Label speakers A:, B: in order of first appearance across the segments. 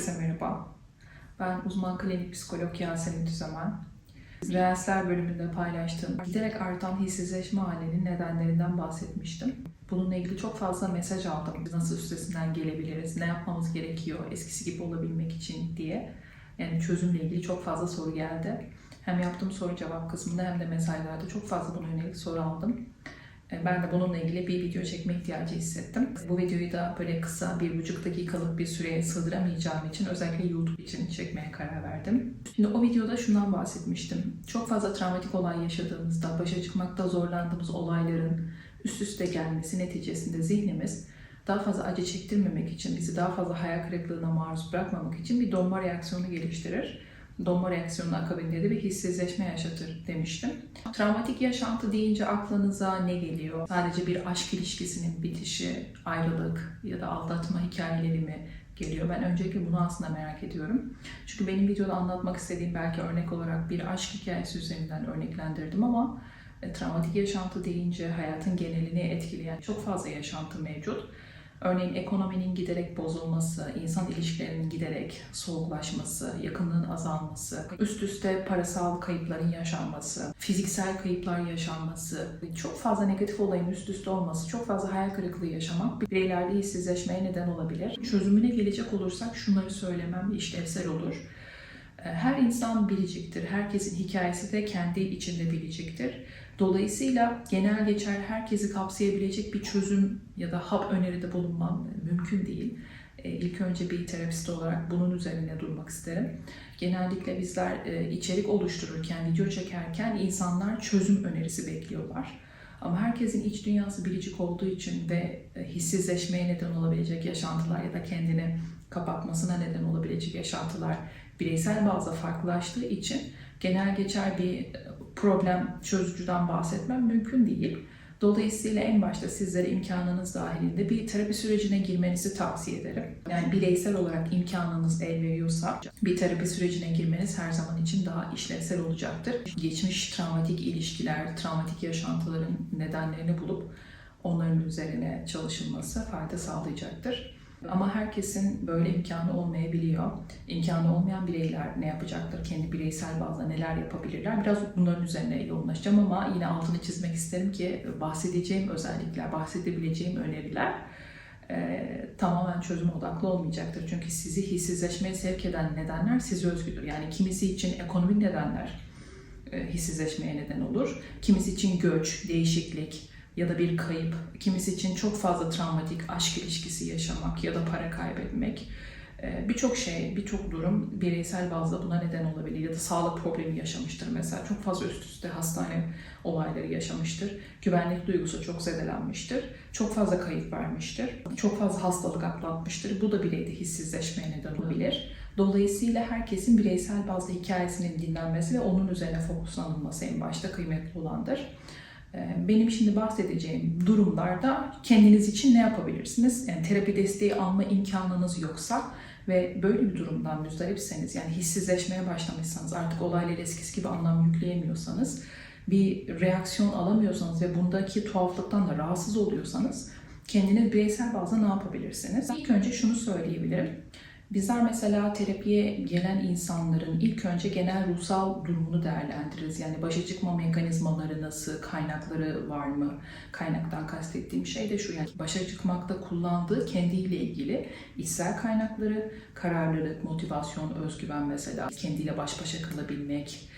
A: Herkese merhaba. Ben uzman klinik psikolog Yasemin Düzemen. Reelsler bölümünde paylaştığım giderek artan hissizleşme halinin nedenlerinden bahsetmiştim. Bununla ilgili çok fazla mesaj aldım. Nasıl üstesinden gelebiliriz, ne yapmamız gerekiyor eskisi gibi olabilmek için diye. Yani çözümle ilgili çok fazla soru geldi. Hem yaptığım soru cevap kısmında hem de mesajlarda çok fazla buna yönelik soru aldım. E, Ben de bununla ilgili bir video çekme ihtiyacı hissettim. Bu videoyu da böyle kısa bir buçuk dakikalık bir süreye sığdıramayacağım için özellikle YouTube için çekmeye karar verdim. Şimdi o videoda şundan bahsetmiştim. Çok fazla travmatik olay yaşadığımızda başa çıkmakta zorlandığımız olayların üst üste gelmesi neticesinde zihnimiz daha fazla acı çektirmemek için, bizi daha fazla hayal kırıklığına maruz bırakmamak için bir donma reaksiyonu geliştirir donma reaksiyonunun akabinde de bir hissizleşme yaşatır demiştim. Travmatik yaşantı deyince aklınıza ne geliyor? Sadece bir aşk ilişkisinin bitişi, ayrılık ya da aldatma hikayeleri mi geliyor? Ben öncelikle bunu aslında merak ediyorum. Çünkü benim videoda anlatmak istediğim belki örnek olarak bir aşk hikayesi üzerinden örneklendirdim ama e, travmatik yaşantı deyince hayatın genelini etkileyen çok fazla yaşantı mevcut. Örneğin ekonominin giderek bozulması, insan ilişkilerinin giderek soğuklaşması, yakınlığın azalması, üst üste parasal kayıpların yaşanması, fiziksel kayıplar yaşanması, çok fazla negatif olayın üst üste olması, çok fazla hayal kırıklığı yaşamak bireylerde hissizleşmeye neden olabilir. Çözümüne gelecek olursak şunları söylemem işlevsel olur. Her insan biriciktir. Herkesin hikayesi de kendi içinde biriciktir. Dolayısıyla genel geçer herkesi kapsayabilecek bir çözüm ya da hap öneride bulunmam mümkün değil. E, İlk önce bir terapist olarak bunun üzerine durmak isterim. Genellikle bizler e, içerik oluştururken, video çekerken insanlar çözüm önerisi bekliyorlar. Ama herkesin iç dünyası biricik olduğu için ve e, hissizleşmeye neden olabilecek yaşantılar ya da kendini kapatmasına neden olabilecek yaşantılar bireysel bazda farklılaştığı için genel geçer bir problem çözücüden bahsetmem mümkün değil. Dolayısıyla en başta sizlere imkanınız dahilinde bir terapi sürecine girmenizi tavsiye ederim. Yani bireysel olarak imkanınız el veriyorsa bir terapi sürecine girmeniz her zaman için daha işlevsel olacaktır. Geçmiş travmatik ilişkiler, travmatik yaşantıların nedenlerini bulup onların üzerine çalışılması fayda sağlayacaktır. Ama herkesin böyle imkanı olmayabiliyor. İmkanı olmayan bireyler ne yapacaktır? Kendi bireysel bazda neler yapabilirler? Biraz bunların üzerine yoğunlaşacağım ama yine altını çizmek isterim ki bahsedeceğim özellikler, bahsedebileceğim öneriler e, tamamen çözüm odaklı olmayacaktır. Çünkü sizi hissizleşmeye sevk eden nedenler size özgüdür. Yani kimisi için ekonomik nedenler e, hissizleşmeye neden olur. Kimisi için göç, değişiklik, ya da bir kayıp, kimisi için çok fazla travmatik aşk ilişkisi yaşamak ya da para kaybetmek. Ee, birçok şey, birçok durum bireysel bazda buna neden olabilir ya da sağlık problemi yaşamıştır mesela. Çok fazla üst üste hastane olayları yaşamıştır. Güvenlik duygusu çok zedelenmiştir. Çok fazla kayıp vermiştir. Çok fazla hastalık atlatmıştır. Bu da bireyde hissizleşmeye neden olabilir. Dolayısıyla herkesin bireysel bazda hikayesinin dinlenmesi ve onun üzerine fokuslanılması en başta kıymetli olandır. Benim şimdi bahsedeceğim durumlarda kendiniz için ne yapabilirsiniz? Yani terapi desteği alma imkanınız yoksa ve böyle bir durumdan müzdaripseniz yani hissizleşmeye başlamışsanız artık olaylara eskisi gibi anlam yükleyemiyorsanız bir reaksiyon alamıyorsanız ve bundaki tuhaflıktan da rahatsız oluyorsanız kendiniz bireysel bazda ne yapabilirsiniz? İlk önce şunu söyleyebilirim. Bizler mesela terapiye gelen insanların ilk önce genel ruhsal durumunu değerlendiririz. Yani başa çıkma mekanizmaları nasıl, kaynakları var mı? Kaynaktan kastettiğim şey de şu yani başa çıkmakta kullandığı kendiyle ilgili içsel kaynakları, kararlılık, motivasyon, özgüven mesela, kendiyle baş başa kalabilmek,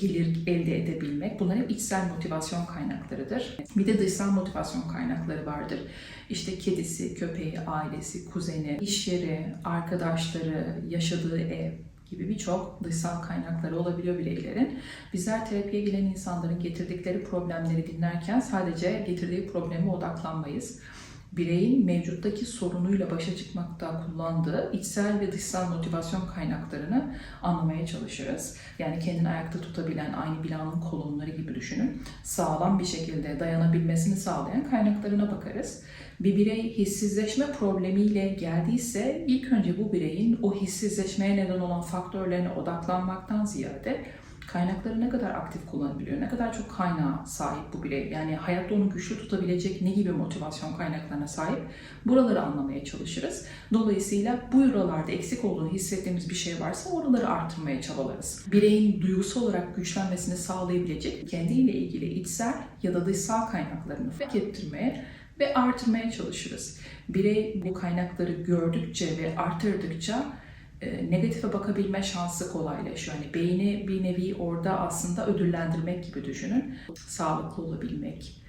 A: gelir elde edebilmek. Bunlar hep içsel motivasyon kaynaklarıdır. Bir de dışsal motivasyon kaynakları vardır. İşte kedisi, köpeği, ailesi, kuzeni, iş yeri, arkadaşları, yaşadığı ev gibi birçok dışsal kaynakları olabiliyor bireylerin. Bizler terapiye gelen insanların getirdikleri problemleri dinlerken sadece getirdiği probleme odaklanmayız bireyin mevcuttaki sorunuyla başa çıkmakta kullandığı içsel ve dışsal motivasyon kaynaklarını anlamaya çalışırız. Yani kendini ayakta tutabilen aynı binanın kolonları gibi düşünün. Sağlam bir şekilde dayanabilmesini sağlayan kaynaklarına bakarız. Bir birey hissizleşme problemiyle geldiyse ilk önce bu bireyin o hissizleşmeye neden olan faktörlerine odaklanmaktan ziyade Kaynakları ne kadar aktif kullanabiliyor, ne kadar çok kaynağa sahip bu birey, yani hayatta onu güçlü tutabilecek ne gibi motivasyon kaynaklarına sahip buraları anlamaya çalışırız. Dolayısıyla bu buralarda eksik olduğunu hissettiğimiz bir şey varsa oraları artırmaya çabalarız. Bireyin duygusal olarak güçlenmesini sağlayabilecek kendiyle ilgili içsel ya da dışsal kaynaklarını fark ettirmeye ve artırmaya çalışırız. Birey bu kaynakları gördükçe ve artırdıkça e, negatife bakabilme şansı kolaylaşıyor. Yani beyni bir nevi orada aslında ödüllendirmek gibi düşünün. Sağlıklı olabilmek,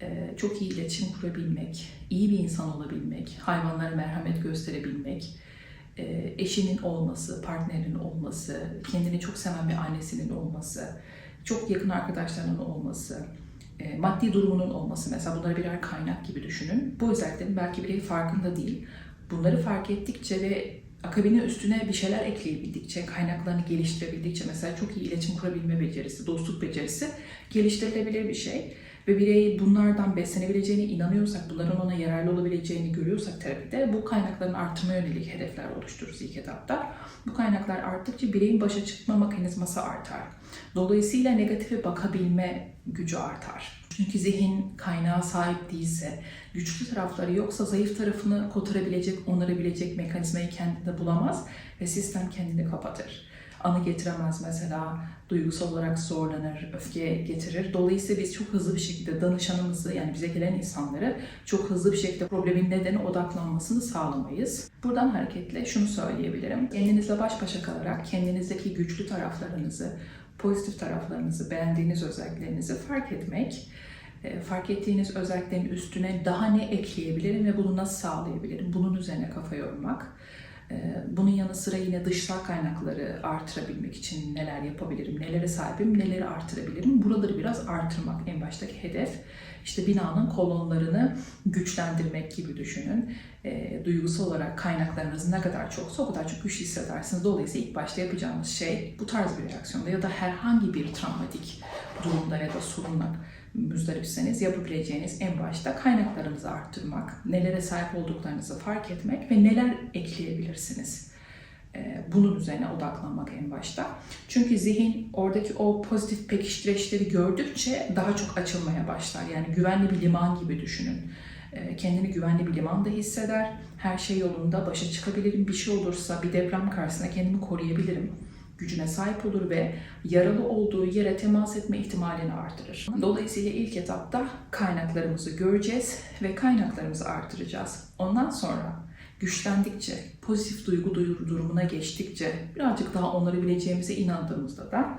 A: e, çok iyi iletişim kurabilmek, iyi bir insan olabilmek, hayvanlara merhamet gösterebilmek, e, eşinin olması, partnerinin olması, kendini çok seven bir annesinin olması, çok yakın arkadaşlarının olması, maddi durumunun olması mesela bunları birer kaynak gibi düşünün. Bu özelliklerin belki birey farkında değil. Bunları fark ettikçe ve akabine üstüne bir şeyler ekleyebildikçe, kaynaklarını geliştirebildikçe mesela çok iyi iletişim kurabilme becerisi, dostluk becerisi geliştirilebilir bir şey. Ve birey bunlardan beslenebileceğine inanıyorsak, bunların ona yararlı olabileceğini görüyorsak terapide bu kaynakların artırma yönelik hedefler oluştururuz ilk etapta. Bu kaynaklar arttıkça bireyin başa çıkma mekanizması artar. Dolayısıyla negatife bakabilme gücü artar. Çünkü zihin kaynağa sahip değilse, güçlü tarafları yoksa zayıf tarafını kotarabilecek, onarabilecek mekanizmayı kendinde bulamaz ve sistem kendini kapatır. Anı getiremez mesela, duygusal olarak zorlanır, öfke getirir. Dolayısıyla biz çok hızlı bir şekilde danışanımızı yani bize gelen insanları çok hızlı bir şekilde problemin nedeni odaklanmasını sağlamayız. Buradan hareketle şunu söyleyebilirim. Kendinizle baş başa kalarak kendinizdeki güçlü taraflarınızı, pozitif taraflarınızı, beğendiğiniz özelliklerinizi fark etmek, fark ettiğiniz özelliklerin üstüne daha ne ekleyebilirim ve bunu nasıl sağlayabilirim? Bunun üzerine kafa yormak. E, Bunun yanı sıra yine dışsal kaynakları artırabilmek için neler yapabilirim, nelere sahibim, neleri artırabilirim? Buraları biraz artırmak en baştaki hedef. İşte binanın kolonlarını güçlendirmek gibi düşünün. E, duygusal olarak kaynaklarınız ne kadar çoksa o kadar çok güçlü hissedersiniz. Dolayısıyla ilk başta yapacağımız şey bu tarz bir reaksiyonda ya da herhangi bir travmatik durumda ya da sorunla müzdaripseniz yapabileceğiniz en başta kaynaklarınızı arttırmak, nelere sahip olduklarınızı fark etmek ve neler ekleyebilirsiniz. Ee, Bunun üzerine odaklanmak en başta. Çünkü zihin oradaki o pozitif pekiştireçleri gördükçe daha çok açılmaya başlar. Yani güvenli bir liman gibi düşünün. Ee, Kendini güvenli bir limanda hisseder. Her şey yolunda, başa çıkabilirim. Bir şey olursa, bir deprem karşısında kendimi koruyabilirim gücüne sahip olur ve yaralı olduğu yere temas etme ihtimalini artırır. Dolayısıyla ilk etapta kaynaklarımızı göreceğiz ve kaynaklarımızı artıracağız. Ondan sonra güçlendikçe, pozitif duygu durumuna geçtikçe, birazcık daha onları bileceğimize inandığımızda da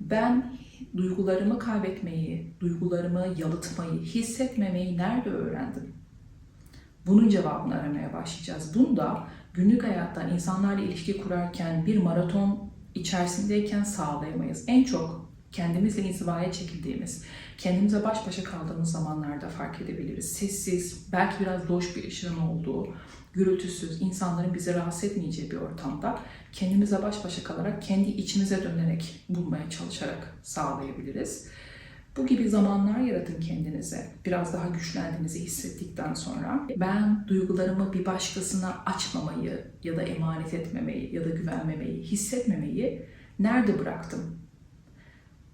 A: ben duygularımı kaybetmeyi, duygularımı yalıtmayı, hissetmemeyi nerede öğrendim? Bunun cevabını aramaya başlayacağız. Bunu da günlük hayattan insanlarla ilişki kurarken bir maraton içerisindeyken sağlayamayız. En çok kendimizle inzivaya çekildiğimiz, kendimize baş başa kaldığımız zamanlarda fark edebiliriz. Sessiz, belki biraz loş bir ışığın olduğu, gürültüsüz, insanların bizi rahatsız etmeyeceği bir ortamda kendimize baş başa kalarak, kendi içimize dönerek bulmaya çalışarak sağlayabiliriz. Bu gibi zamanlar yaratın kendinize. Biraz daha güçlendiğinizi hissettikten sonra ben duygularımı bir başkasına açmamayı ya da emanet etmemeyi ya da güvenmemeyi, hissetmemeyi nerede bıraktım?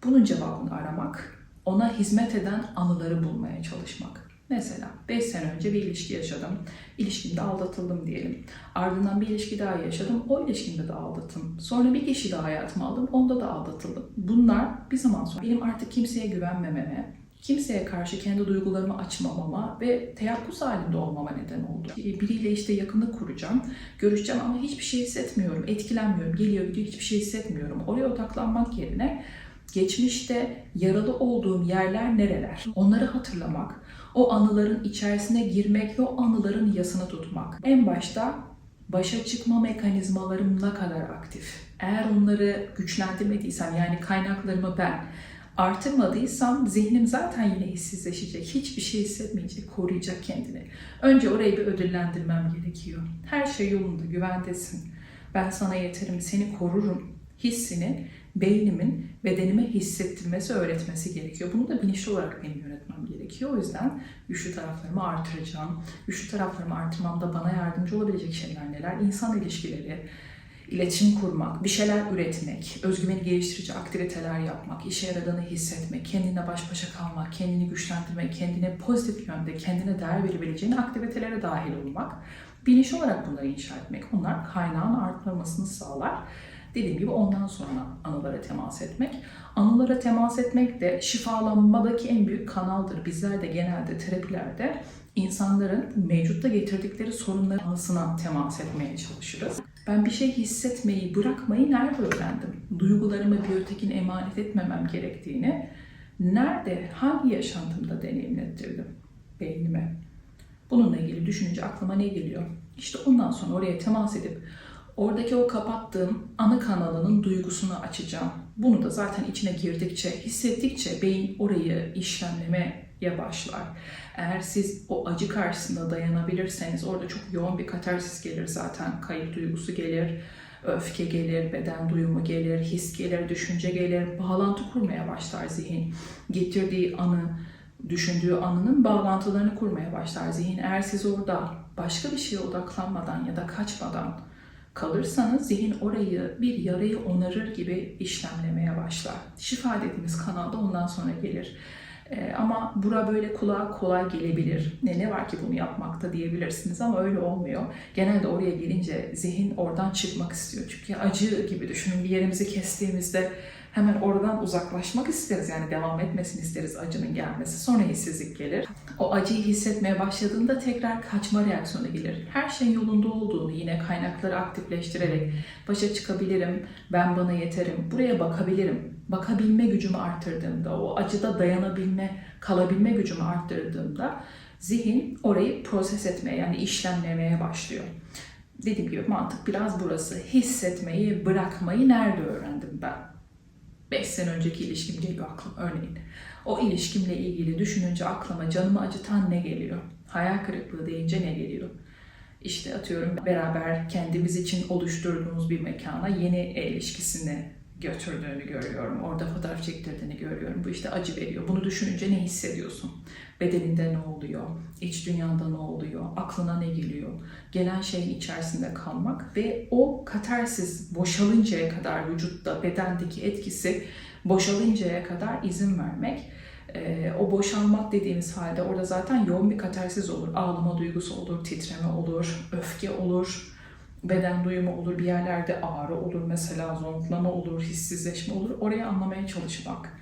A: Bunun cevabını aramak, ona hizmet eden anıları bulmaya çalışmak. Mesela 5 sene önce bir ilişki yaşadım. İlişkimde aldatıldım diyelim. Ardından bir ilişki daha yaşadım. O ilişkimde de aldatım. Sonra bir kişi daha hayatıma aldım. Onda da aldatıldım. Bunlar bir zaman sonra benim artık kimseye güvenmememe, kimseye karşı kendi duygularımı açmamama ve teyakkuz halinde olmama neden oldu. Biriyle işte yakınlık kuracağım, görüşeceğim ama hiçbir şey hissetmiyorum, etkilenmiyorum, geliyor gidiyor hiçbir şey hissetmiyorum. Oraya odaklanmak yerine geçmişte yaralı olduğum yerler nereler? Onları hatırlamak, o anıların içerisine girmek ve o anıların yasını tutmak. En başta başa çıkma mekanizmalarım ne kadar aktif? Eğer onları güçlendirmediysem yani kaynaklarımı ben artırmadıysam zihnim zaten yine hissizleşecek. Hiçbir şey hissetmeyecek, koruyacak kendini. Önce orayı bir ödüllendirmem gerekiyor. Her şey yolunda, güvendesin. Ben sana yeterim, seni korurum hissini beynimin bedenime hissettirmesi, öğretmesi gerekiyor. Bunu da bilinçli olarak benim yönetmem gerekiyor. O yüzden güçlü taraflarımı artıracağım. Güçlü taraflarımı artırmamda bana yardımcı olabilecek şeyler neler? İnsan ilişkileri, iletişim kurmak, bir şeyler üretmek, özgüveni geliştirici aktiviteler yapmak, işe yaradığını hissetmek, kendine baş başa kalmak, kendini güçlendirmek, kendine pozitif yönde, kendine değer verebileceğin aktivitelere dahil olmak, bilinç olarak bunları inşa etmek, onlar kaynağın artmamasını sağlar. Dediğim gibi ondan sonra anılara temas etmek. Anılara temas etmek de şifalanmadaki en büyük kanaldır. Bizler de genelde terapilerde insanların mevcutta getirdikleri sorunların anısına temas etmeye çalışırız. Ben bir şey hissetmeyi, bırakmayı nerede öğrendim? Duygularımı bir ötekine emanet etmemem gerektiğini nerede, hangi yaşantımda deneyimlettirdim beynime? Bununla ilgili düşününce aklıma ne geliyor? İşte ondan sonra oraya temas edip oradaki o kapattığım ana kanalının duygusunu açacağım. Bunu da zaten içine girdikçe, hissettikçe beyin orayı işlemlemeye başlar. Eğer siz o acı karşısında dayanabilirseniz orada çok yoğun bir katarsis gelir zaten. Kayıp duygusu gelir, öfke gelir, beden duyumu gelir, his gelir, düşünce gelir, bağlantı kurmaya başlar zihin. Getirdiği anı, düşündüğü anının bağlantılarını kurmaya başlar zihin. Eğer siz orada başka bir şeye odaklanmadan ya da kaçmadan kalırsanız zihin orayı bir yarayı onarır gibi işlemlemeye başlar. Şifa dediğimiz kanalda ondan sonra gelir. Ee, ama bura böyle kulağa kolay gelebilir. Ne, ne var ki bunu yapmakta diyebilirsiniz ama öyle olmuyor. Genelde oraya gelince zihin oradan çıkmak istiyor. Çünkü acı gibi düşünün bir yerimizi kestiğimizde hemen oradan uzaklaşmak isteriz. Yani devam etmesini isteriz acının gelmesi. Sonra hissizlik gelir. O acıyı hissetmeye başladığında tekrar kaçma reaksiyonu gelir. Her şeyin yolunda olduğunu yine kaynakları aktifleştirerek başa çıkabilirim, ben bana yeterim, buraya bakabilirim. Bakabilme gücümü arttırdığımda, o acıda dayanabilme, kalabilme gücümü arttırdığımda zihin orayı proses etmeye yani işlemlemeye başlıyor. Dediğim gibi mantık biraz burası. Hissetmeyi, bırakmayı nerede öğrendim ben? 5 sene önceki ilişkim geliyor aklıma örneğin. O ilişkimle ilgili düşününce aklıma canımı acıtan ne geliyor? Hayal kırıklığı deyince ne geliyor? İşte atıyorum beraber kendimiz için oluşturduğumuz bir mekana yeni ilişkisini götürdüğünü görüyorum. Orada fotoğraf çektirdiğini görüyorum. Bu işte acı veriyor. Bunu düşününce ne hissediyorsun? Bedeninde ne oluyor? İç dünyanda ne oluyor? Aklına ne geliyor? Gelen şeyin içerisinde kalmak ve o katarsis boşalıncaya kadar vücutta, bedendeki etkisi boşalıncaya kadar izin vermek. Ee, o boşalmak dediğimiz halde orada zaten yoğun bir katarsis olur. Ağlama duygusu olur, titreme olur, öfke olur, beden duyumu olur, bir yerlerde ağrı olur mesela, zonklama olur, hissizleşme olur. Orayı anlamaya çalışmak.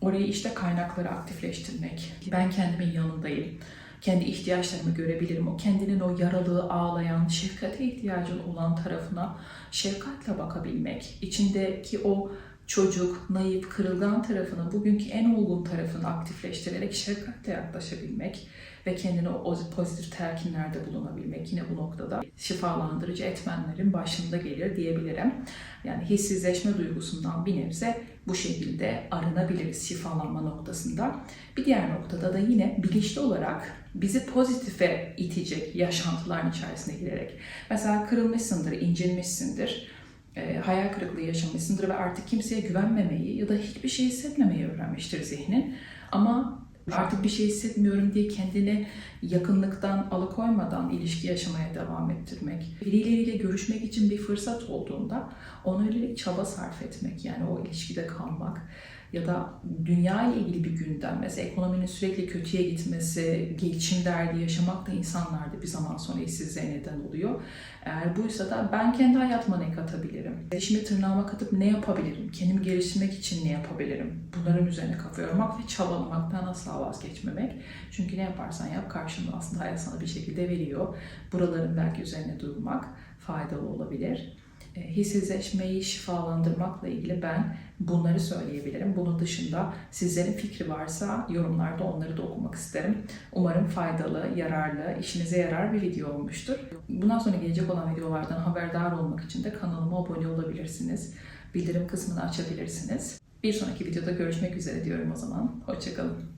A: Orayı işte kaynakları aktifleştirmek. Ben kendimin yanındayım. Kendi ihtiyaçlarımı görebilirim. O kendinin o yaralı, ağlayan, şefkate ihtiyacın olan tarafına şefkatle bakabilmek. İçindeki o çocuk, naif, kırılgan tarafını, bugünkü en olgun tarafını aktifleştirerek şefkatle yaklaşabilmek ve kendine o pozitif telkinlerde bulunabilmek yine bu noktada şifalandırıcı etmenlerin başında gelir diyebilirim. Yani hissizleşme duygusundan bir nebze bu şekilde arınabiliriz şifalanma noktasında. Bir diğer noktada da yine bilinçli olarak bizi pozitife itecek yaşantıların içerisine girerek. Mesela kırılmışsındır, incinmişsindir e, hayal kırıklığı yaşamışsındır ve artık kimseye güvenmemeyi ya da hiçbir şey hissetmemeyi öğrenmiştir zihnin. Ama artık bir şey hissetmiyorum diye kendini yakınlıktan alıkoymadan ilişki yaşamaya devam ettirmek, birileriyle görüşmek için bir fırsat olduğunda ona yönelik çaba sarf etmek yani o ilişkide kalmak ya da dünya ile ilgili bir gündem mesela ekonominin sürekli kötüye gitmesi, geçim derdi yaşamak da insanlarda bir zaman sonra işsizliğe neden oluyor. Eğer buysa da ben kendi hayatıma ne katabilirim? Eşimi tırnağıma katıp ne yapabilirim? Kendimi geliştirmek için ne yapabilirim? Bunların üzerine kafa yormak ve çabalamaktan asla vazgeçmemek. Çünkü ne yaparsan yap karşında aslında hayat sana bir şekilde veriyor. Buraların belki üzerine durmak faydalı olabilir. E, hissizleşmeyi şifalandırmakla ilgili ben bunları söyleyebilirim. Bunun dışında sizlerin fikri varsa yorumlarda onları da okumak isterim. Umarım faydalı, yararlı, işinize yarar bir video olmuştur. Bundan sonra gelecek olan videolardan haberdar olmak için de kanalıma abone olabilirsiniz. Bildirim kısmını açabilirsiniz. Bir sonraki videoda görüşmek üzere diyorum o zaman. Hoşçakalın.